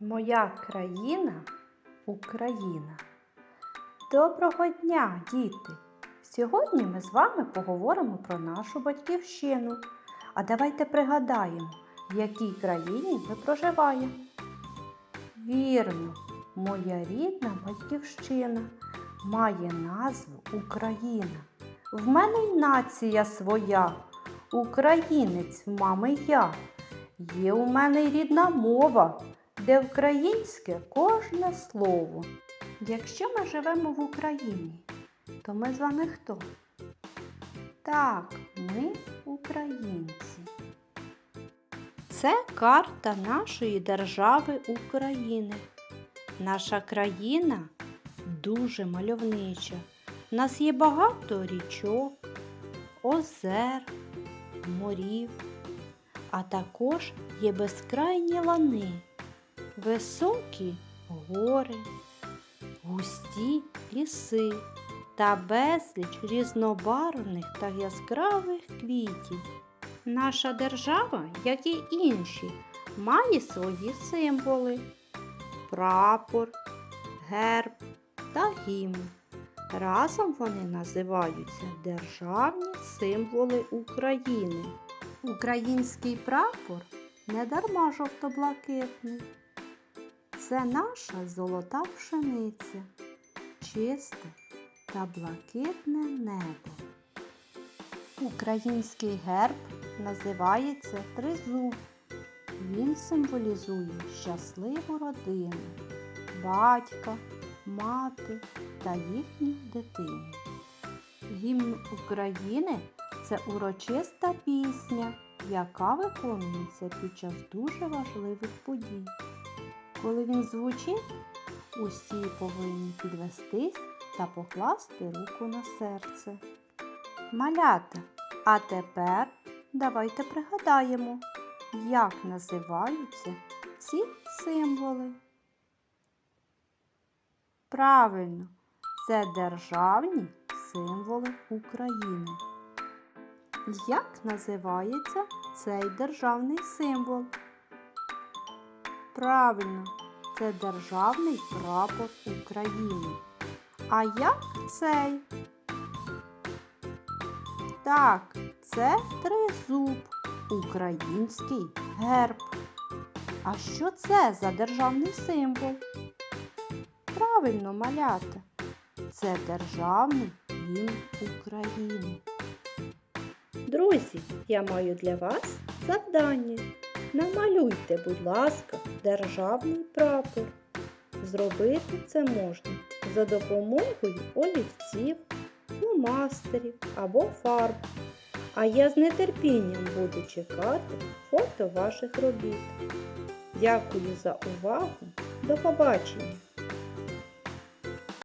Моя країна Україна. Доброго дня, діти! Сьогодні ми з вами поговоримо про нашу батьківщину. А давайте пригадаємо, в якій країні ми проживаємо. Вірно, моя рідна батьківщина має назву Україна. В мене й нація своя, українець мами я. Є у мене й рідна мова, де українське кожне слово. Якщо ми живемо в Україні, то ми з вами хто? Так, ми українці. Це карта нашої держави України. Наша країна дуже мальовнича. У нас є багато річок, озер, морів, а також є безкрайні лани, високі гори, густі ліси та безліч різнобарвних та яскравих квітів. Наша держава, як і інші, має свої символи прапор, герб та гімн. Разом вони називаються Державні символи України. Український прапор не дарма жовто-блакитний. Це наша золота пшениця, чисте та блакитне небо. Український герб називається тризуб. Він символізує щасливу родину, батька, мати та їхню дитину. Гімн України це урочиста пісня, яка виконується під час дуже важливих подій. Коли він звучить, усі повинні підвестись та покласти руку на серце. Малята, а тепер давайте пригадаємо, як називаються ці символи. Правильно, це державні символи України. Як називається цей державний символ? Правильно, це державний прапор України. А як цей? Так, це тризуб, український герб. А що це за державний символ? Правильно, малята, це державний гімн України. Друзі, я маю для вас завдання. Намалюйте, будь ласка, державний прапор. Зробити це можна за допомогою олівців, фломастерів або фарб. А я з нетерпінням буду чекати фото ваших робіт. Дякую за увагу. До побачення!